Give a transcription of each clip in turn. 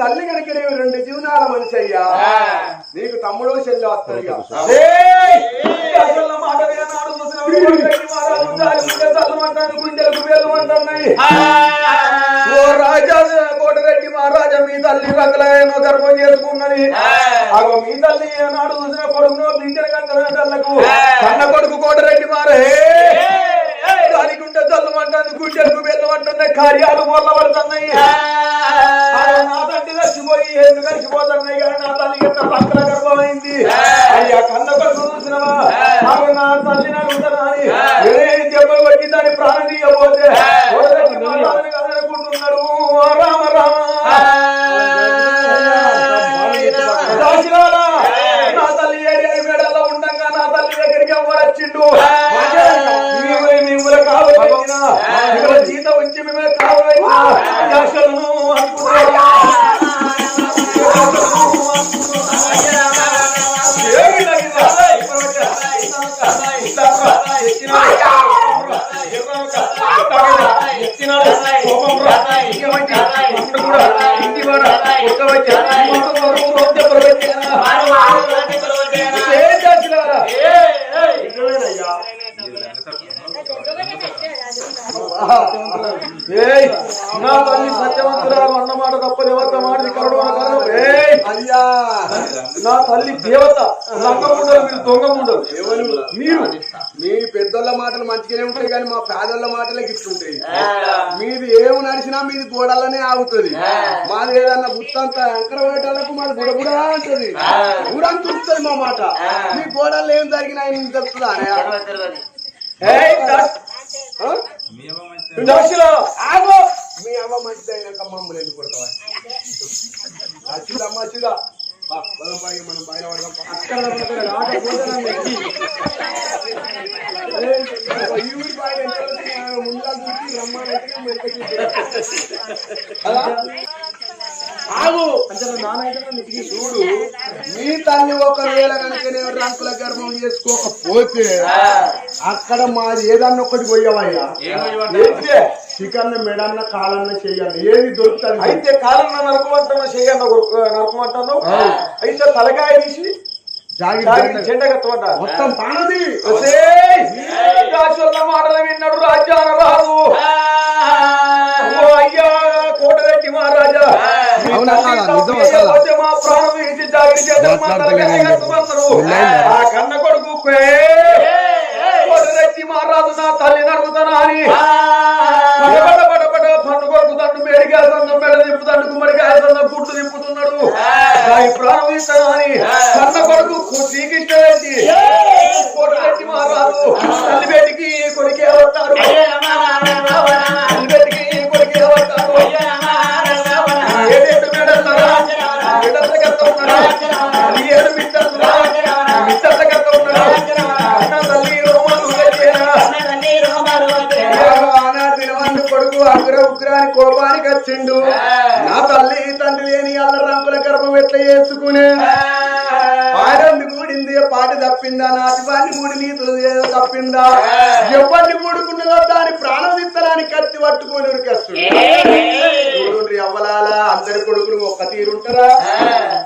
తల్లి కనుక నీవు రెండు జీవనాల మనిషి అయ్యా. నీకు తమ్ముడు చెల్లి వస్తాడు రాజా కోటరెడ్డి మహారాజా మీ తల్లి రంగులైన గర్భం చేసుకున్నది. అగో మీ తల్లి ఏనాడు చూసిన కొడుకును బిడ్డలు కంటలకు కన్న కొడుకు కోటరెడ్డి మారే. గుండె చల్లమంటాను గుండెలకు వెళ్ళమంటున్నాయి కార్యాలు మొదల పడుతున్నాయి నా తండ్రి చచ్చిపోయి ఎందుకు కలిసిపోతున్నాయి? కానీ నా తల్లి ఎంత పక్కన గర్భమైంది? అయ్యా కన్న కొడుకు చూసినవా నాకు నా తల్లి నాకు ఏ దెబ్బలు కొట్టి ప్రాణం తీయబోతే నా తల్లి సత్యవంతురాలు అన్నమాట తప్ప దేవత మాటది కరడు అయ్యా. నా తల్లి దేవత లంగముండలు మీరు దొంగముండలు మీరు? మీ పెద్దోళ్ళ మాటలు మంచిగానే ఉంటాయి కానీ మా పేదోళ్ళ మాటలే గిట్లుంటాయి. మీది ఏం నడిచినా మీది గోడల్లనే ఆగుతుంది. మాది ఏదన్నా గుత్తంత అంకర వేటాలకు మాది గుడగుడా అంటది. ఊరంతా మా మాట. మీ గోడల్లో ఏం జరిగినా ఆయన తెలుస్తుందా ఆగో! మీ అమ్మ మంచిదైనాక మమ్మల్ని ఎందుకు కొడతావా? మంచిదా మంచిదా బా, మనం పైన పడదాం. ఏయ్, ఈ ఆగు చూడు మీ తల్లి ఒకవేళ కనుక నేను రంకుల గర్భం చేసుకోకపోతే అక్కడ మాది ఏదన్నా ఒకటి పోయావయ్యా? చికెన్ మెడన్న కాలన్న చెయ్యాలి ఏది దొరుకుతుంది? అయితే కాలం నరకమంటాను చెయ్యన్న నరకమంటాను. అయితే తలకాయ తీసి చెండ కట్టమంట మొత్తం తానది. మాటలు విన్నాడు రాజ్యాన రాదు అయ్యా కోటరెడ్డి మహారాజా. మీ ప్రాణం జాగ్రత్త? ఆ కన్న కొడుకు కోటరెడ్డి మహారాజు నా తల్లి నడుగుతానా అని. ప్రాణం కన్న కొడుకు శ్రీకృష్ణరెడ్డి కోటరెడ్డి మహారాజు తల్లి బేటికి కొడుకే వస్తారు తల్లి బేటికి కొడుకే వస్తారు ఏడేడు మెడలరా మెడల కట్ట ఉన్నారా ఏడు మిట్టలరా మిట్టల కట్ట ఉన్నారా తల్లి కొడుకు అగ్ర ఉగ్రాని కోపానికి వచ్చిండు. నా తల్లి పాటి తప్పిందా? నాటి వాడిని కూడి నీతులు ఏదో తప్పిందా? ఎవరిని కూడుకున్నదో దాని ప్రాణం తీత్తడానికి కత్తి పట్టుకొని ఉరికేస్తుంది. అవ్వలాల అందరి కొడుకులు ఒక్క తీరుంటారా?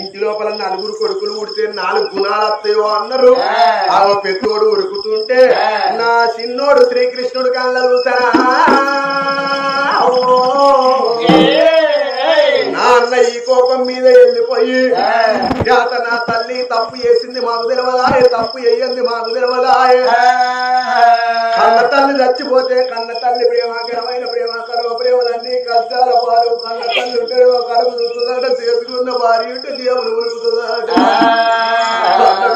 ఇంటి లోపల నలుగురు కొడుకులు ఉడితే నాలుగు గుణాలు వస్తాయో అన్నారు. ఆ పెద్దోడు ఉరుకుతుంటే నా చిన్నోడు శ్రీకృష్ణుడు కళ్ళ చూసారా అన్న ఈ కోపం మీద వెళ్ళిపోయి జాత నా తల్లి తప్పు చేసింది మాకు తెలవదాయే తప్పు చేయంది మాకు తెలవదాయే. కన్న తల్లి చచ్చిపోతే కన్న తల్లి ప్రేమకరమైన ప్రేమ కరువ ప్రేమలన్నీ కష్టాల పాలు కన్న తల్లి ఉంటే కడుపు చూస్తుందట చేసుకున్న భార్య ఉంటే దేవుడు ఉరుకుతుందట.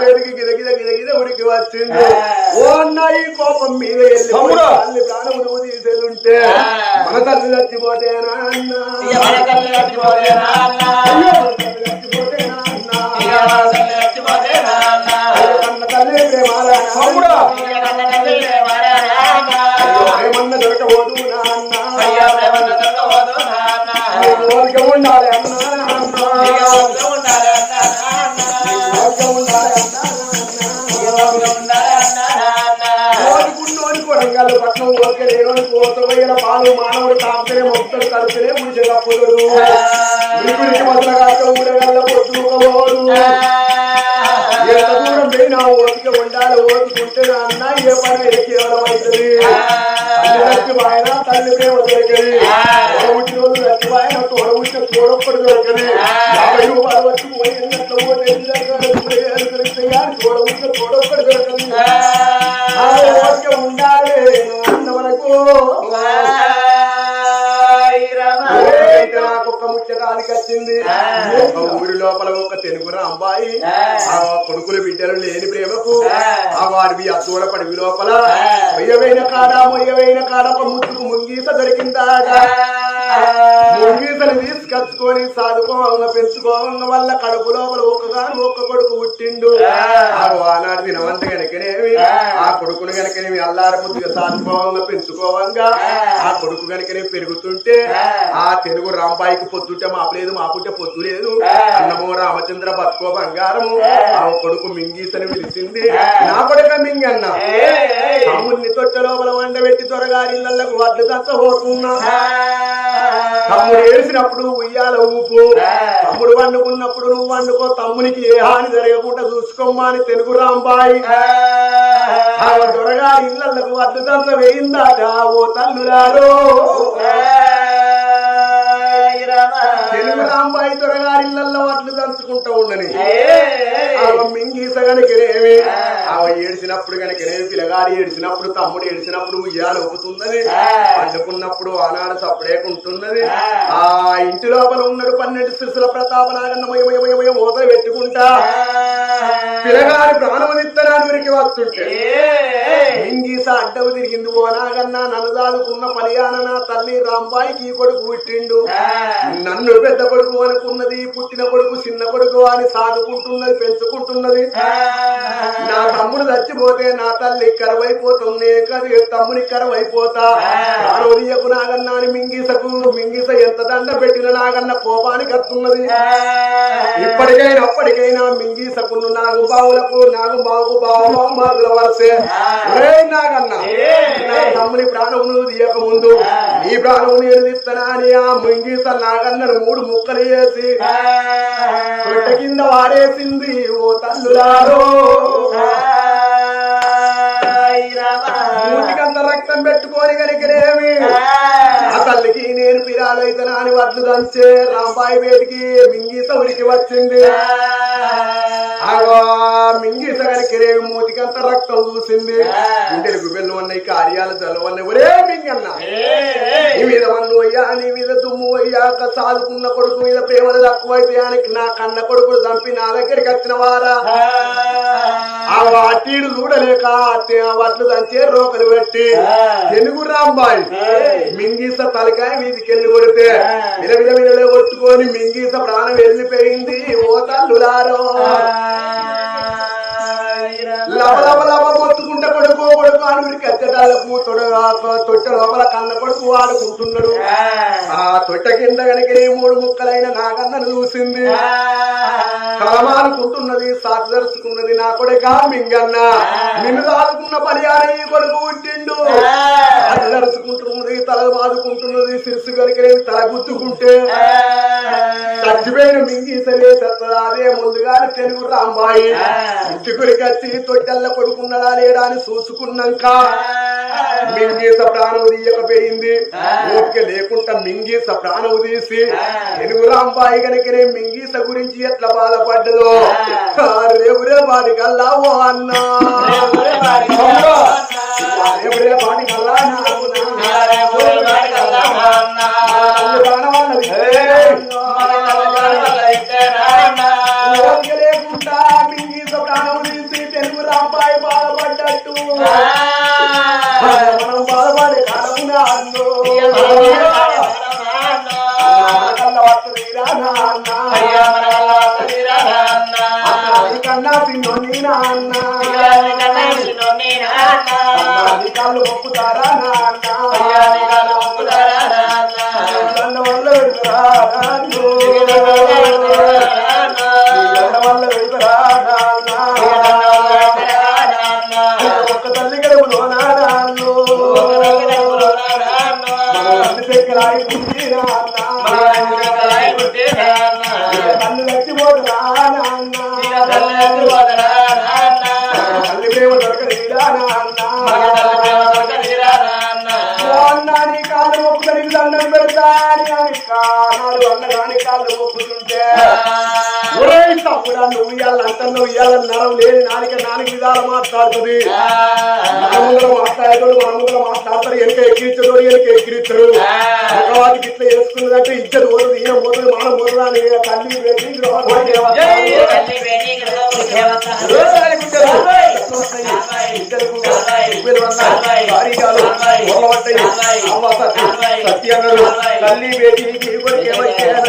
వేడికి గిద గిద గిద గిద ఉడికి వచ్చింది. ఓ అన్న కోపం మీద. తల్లి ప్రాణం నువ్వు తీసేదుంటే మన తల్లి చచ్చిపోతేనా అన్న? తల్లి చచ్చిపోతేనా అన్న? తల్లి ప్రేమారా ప్రేమన్న దొరకబోదు నాన్న కోరిక ఉండాలి అన్న నాన్న. కోరిక ఉండాలి అన్న? నాన్న. కోరుకున్నోని కొడంగల్ పట్నం కోరిక లేనోని కోత పాలు మానవుడు తాపితేనే మొత్తం కలిపితేనే ముడిచి కప్పుదరు ఉడికి మొదల కాక ఊరగల్ల పొద్దుకోడు ఎంత దూరం పోయినా ఓపిక ఉండాలి ఓపికుంటే అన్న ఏ పని ఏ కేవలం అవుతుంది ఆయన తల్లి ప్రేమ దొరికది. తోడబుట్టి రోజు రచ్చిపాయన తోడబుట్టిన తోడొక్కడు దొరకది. యాభై రూపాయలు వచ్చి పోయి పోతే తోడబుట్టిన తోడొక్కడు దొరకదు. ఉండాలి అన్న ముచ్చటానికి వచ్చింది ఒక ఊరి లోపల ఒక తెలుగు ఆ. కొడుకులు బిడ్డలు లేని ప్రేమకు ఆ. వాడి అద్దూడ పడివి లోపల మొయ్యవైన కాడ మొయ్యవైన కాడ ఒక ముద్దుకు ముంగీస దొరికిందా ముంగీసను తీసుకొచ్చుకొని సాదుకోవంగ పెంచుకోవంగ వల్ల కడుపు లోపల ఒక్కగాను ఒక్క కొడుకు పుట్టిండు. ఆ. ఆనాడు దినవంత గనకనేమి ఆ. కొడుకును గనకనేమి అల్లార ముద్దుగా సాదుకోవంగా పెంచుకోవంగా ఆ. కొడుకు గనకనే పెరుగుతుంటే ఆ. తెలుగు రాంబాయికి పొద్దుంటే మాపలేదు మాపుంటే పొద్దు లేదు. అన్నమో రామచంద్ర బతుకో బంగారము. ఆ. కొడుకు మింగీసని పిలిచింది. నా కొడుక మింగన్న. తమ్ముడిని తొట్ట లోపల వండబెట్టి త్వరగారిళ్ళకు వడ్లు దచ్చబోతున్నా తమ్ముడు ఏడిసినప్పుడు ఉయ్యాల ఊపు. తమ్ముడు వండుకున్నప్పుడు నువ్వు వండుకో తమ్మునికి ఏ హాని జరగకుండా చూసుకోమ్మా అని తెలుగు రాంబాయి. త్వరగా ఇళ్ళకు వడ్లు దంత వేయిందాట ఓ తల్లులారో. తెలుగు రాంబాయి త్వరగా ఇళ్ళల్లో వడ్లు దంచుకుంటూ ఉండని. ఆమె మింగీస గనకనేమి ఆమె ఏడిసినప్పుడు గనకనేమి పిల్లగాడు ఏడిసినప్పుడు తమ్ముడు ఏడిసినప్పుడు ఉయ్యాల ఊపుతున్నది. పండుకున్నప్పుడు ఆనాడు సప్పుడేకుంటున్నది. ఆ. ఇంటి లోపల ఉన్నాడు పన్నెండు శిశుల ప్రతాప నాగన్నమయమయమయ మూతలు పెట్టుకుంటా. పిల్లగాడి ప్రాణమనిత్తనాడు వీరికి వస్తుంటే. మింగీస అడ్డవు తిరిగింది ఓ నాగన్న నన్ను దాదుకున్న పలియాన నా తల్లి రాంబాయికి కొడుకు పుట్టిండు. నన్ను పెద్ద కొడుకు అనుకున్నది పుట్టిన కొడుకు చిన్న కొడుకు అని సాదుకుంటున్నది పెంచుకుంటున్నది. నా తమ్ముడు చచ్చిపోతే నా తల్లి కరువైపోతుంది కది తమ్ముని కరువైపోతా. నాగన్న అని మింగీసకు మింగీస ఎంత దండ పెట్టిన నాగన్న కోపానికి వస్తున్నది ఇప్పటికైనా అప్పటికైనా మింగీసకును నాగు బావులకు నాగు బావుకు బావుల వరసే ఒరే నాగన్న నా తమ్ముని ప్రాణమును తీయక ముందు నీ ప్రాణము నేను తీస్తానా అని ఆ మింగీస నాగన్నను మూడు ముక్కలు వేసి తొట్ట కింద వాడేసింది ఓ తల్లులారో. రక్తం పెట్టుకొని కనుకనేమి ఆ తల్లికి నేను పిరాలైతనా అని వడ్లు దంచే రాంబాయి వేటికి మింగీస ఉరికి వచ్చింది. ఆగో మింగీస కనుకనేమి మూతికంత రక్తం చూసింది గుండెలు గుబెళ్ళు ఉన్నాయి కార్యాలు చల్లవన్నాయి ఒరే మింగన్న నీ మీద మన్ను అయ్యా నీ మీద దుమ్ము అయ్యాక సాదుకున్న కొడుకు మీద ప్రేమలు తక్కువైతే నా కన్న కొడుకులు చంపి నా దగ్గరికి వచ్చిన వారా. ఆ వాటీడు చూడలేక వడ్లు దంచే రోకలు పెట్టి. తెలుగు రాంబాయి. మింగీస తలకాయ మీదికెళ్ళి కొడితే? విల విల విలలే కొట్టుకొని మింగీస ప్రాణం వెళ్ళిపోయింది. ఓ తల్లులారో. లవ మొత్తుకుంటే కొడుకు కొడుకు కచ్చటాలకు తొడ తొట్ట లోపల కన్న కొడుకు ఆడుకుంటున్నాడు. ఆ తొట్ట కింద కనుక మూడు ముక్కలైన నాగన్నను చూసింది. కలమానుకుంటున్నది సాకు దరుచుకున్నది నా కొడుక మింగన్న. నిన్ను దాదుకున్న పనియాన ఈ Quanto com teu చచ్చిపోయిన మింగీసలే సత్తదా అదే ముందుగా తెలుగు రాంబాయి. ఇంటికి వచ్చి తొట్టెల్ల కొడుకున్నడా లేడా అని చూసుకున్నాక మింగీస ప్రాణం తీయకపోయింది. ఓపిక లేకుండా మింగీస ప్రాణం తీసి తెలుగు రాంబాయి కనుకనే మింగీస గురించి ఎట్లా బాధపడ్డదో? రేవురే వాడి కల్లా ఓ అన్నా. రేవురే వాడి కల్లా నాకు. ఓపిక బాధపడ్డట్టు మనం బాధపడే కాలమున నాన్న కన్నా తిన్నో నీ నాన్న కళ్ళు ఒప్పుతారా నాన్న అన్న కాలు మొక్కుతారు అన్నం పెడతా కాలు అన్న కాని కాళ్ళు మొక్కుతారు ఇయ్యాలి అంత నువ్వు ఇయ్యాల నరం లేని నాలుక నాలుగు విధాలు మాట్లాడుతుంది. మనముందర మాట్లాడేటోడు మనముందర మాట్లాడతారు వెనక ఎక్కిరించడోడు వెనక ఎక్కిరిస్తారు భగవానికి ఇట్లా వేసుకున్నదంటే ఇద్దరు పోతుంది ఈయన పోతుంది మనం పోతుంది తల్లి తల్లి బేటీకి కొడుకే వచ్చేనా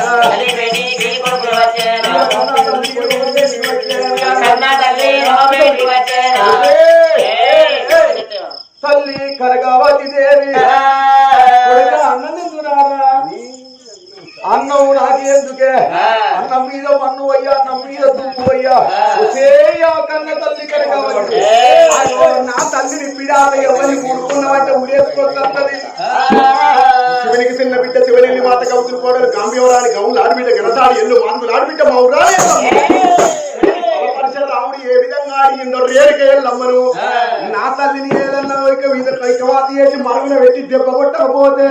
తల్లి కనకావతి దేవి. కొడుకా, అన్నం? అన్నం నాకెందుకే? అన్నం మీద మన్ను అయ్యా అన్నం మీద దుమ్ము అయ్యా. కన్న తల్లి కనకావతి. నా తల్లిని పిడాల ఎవరిని కూడుకున్నవంటే ఉడేసుకొస్తుంది శివునికి చిన్న బిడ్డ శివనెల్లి మాత కవుతులు కోడలు గాంభీవరాని గౌలు ఆడబిడ్డ గణసాడి ఎల్లు మాటలు ఆడబిడ్డ మౌరా రాముడు ఏ విధంగా అడిగిందో రేరుక ఎల్లమ్మను నా తల్లిని ఏదన్నా ఇక ఇకవాతి చేసి మరుగున పెట్టి దెబ్బ కొట్టకపోతే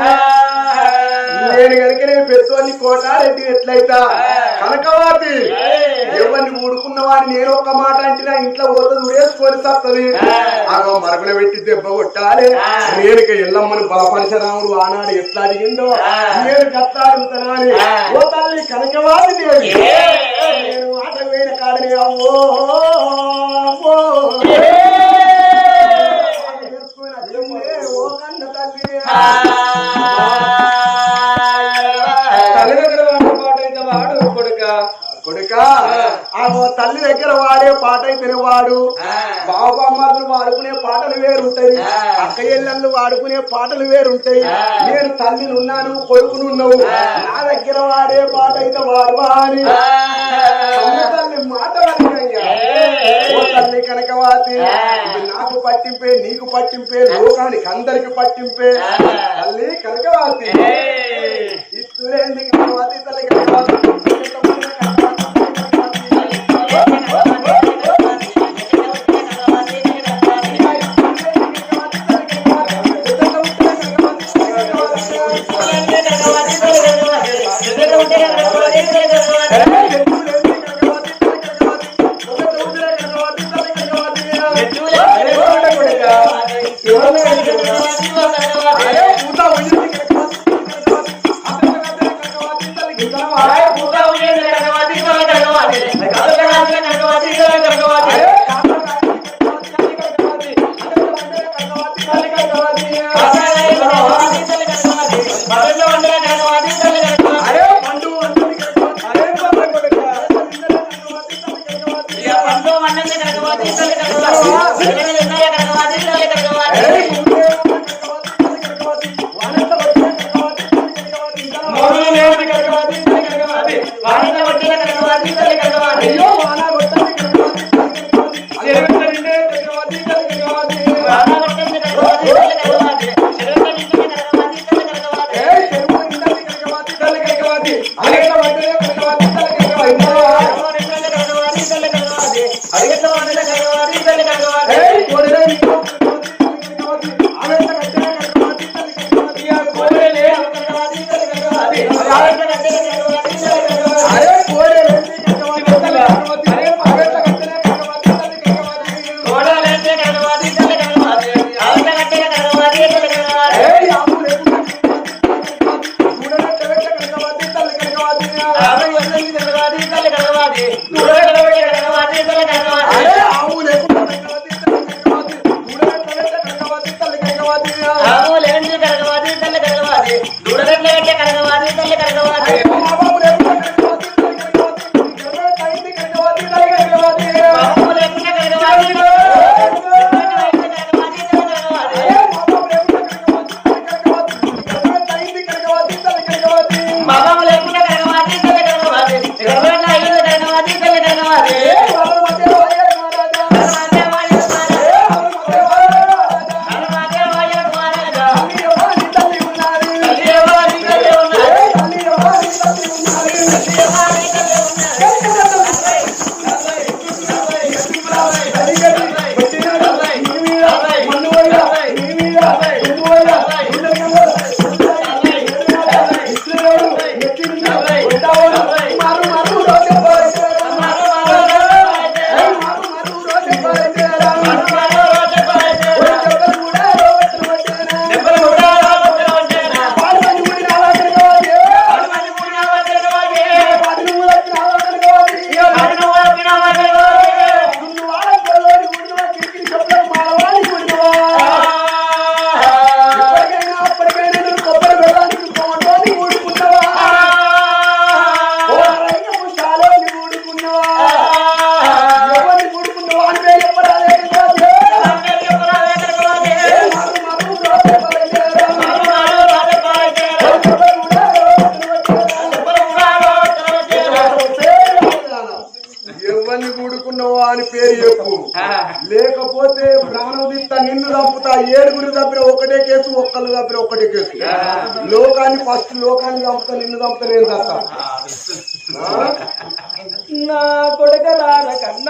నేను కనుక నేను పెద్దోని కోటారెడ్డి ఎట్లయితా? కనకవాతి ఎవరిని ఊడుకున్న వాడిని నేను ఒక్క మాట అంటినా ఇంట్లో పోతుంది వేసుకొని తప్పది ఆగో మరుగున పెట్టి దెబ్బ కొట్టాలి. నేనుక ఎల్లమ్మను బలపరశరాముడు ఆనాడు ఎట్లా అడిగిందో నేను అని ఓ తల్లి కనకవాతి నేను ఆట అమ్మో ఓ తల్లి దగ్గర వాడే పాట అయితే వాడు కొడుక కొడుక ఆ. ఓ తల్లి దగ్గర వాడే అయితేనే వాడు బాబామ్మలు వాడుకునే పాటలు వేరుంటాయి అక్క ఇళ్ళళ్ళు వాడుకునే పాటలు వేరుంటాయి నేను తల్లిని ఉన్నాను కొడుకునున్నావు నా దగ్గర వాడే పాట అయితే వాడు వాడి కనకవాతి నాకు పట్టింపే నీకు పట్టింపే లోకానికి అందరికి పట్టింపే. తల్లి కనకవాతి. ఇస్తులేంది కనకవాతి తల్లి కనకవాతి. తల్లి ఏడుగురు తప్పిన ఒకటే కేసు ఒక్కళ్ళు తప్పిన ఒకటే కేసు. లోకాన్ని ఫస్ట్ లోకాన్ని చంపుతా నిన్ను చంపుతా నేను తప్ప నా కన్న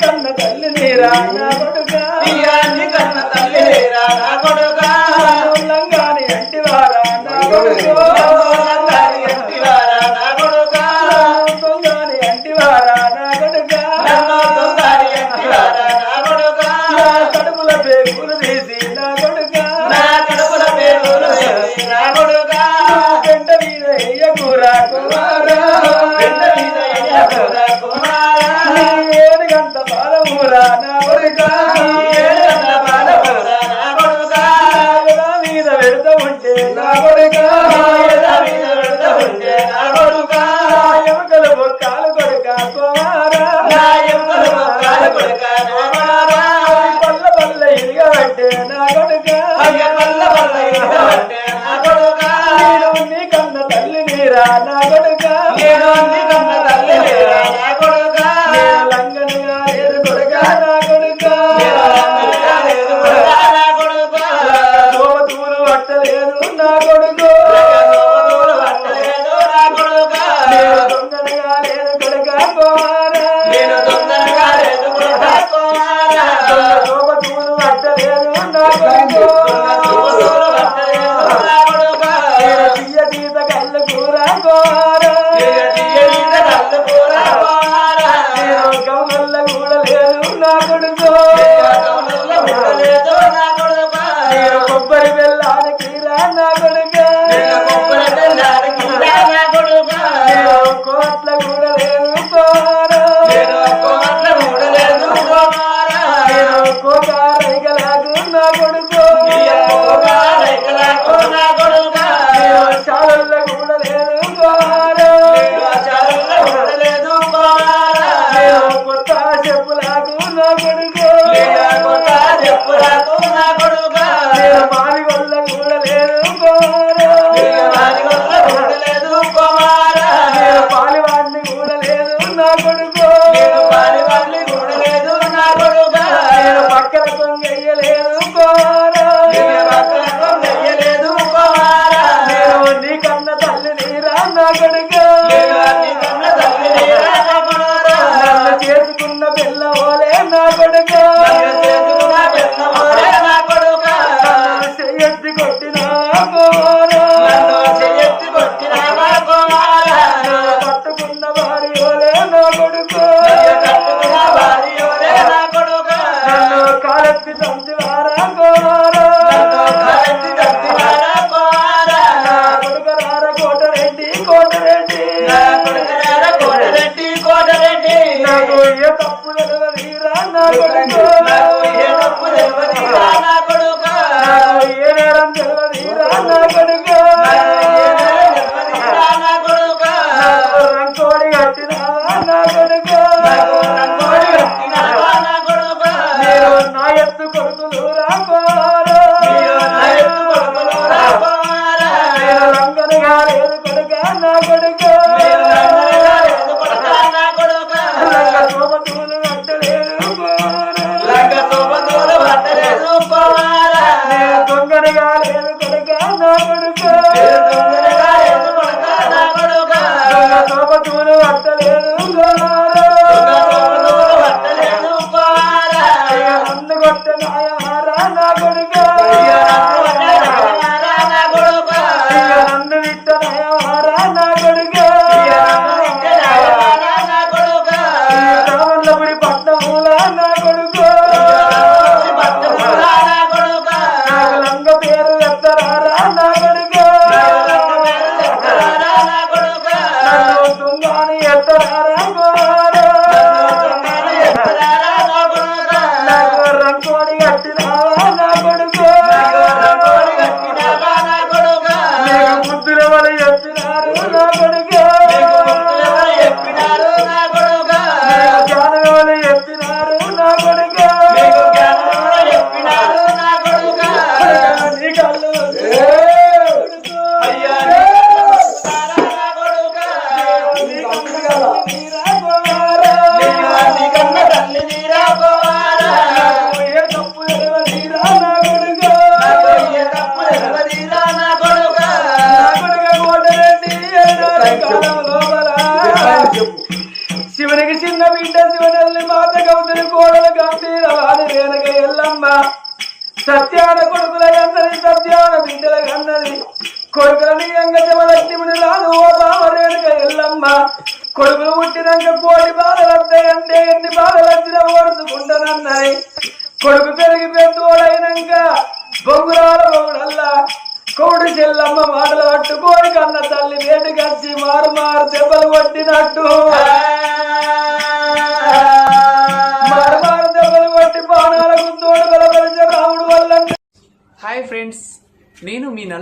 కన్న తల్లి నీరా? ఏడు గంట పాలమురా నా కొడుకు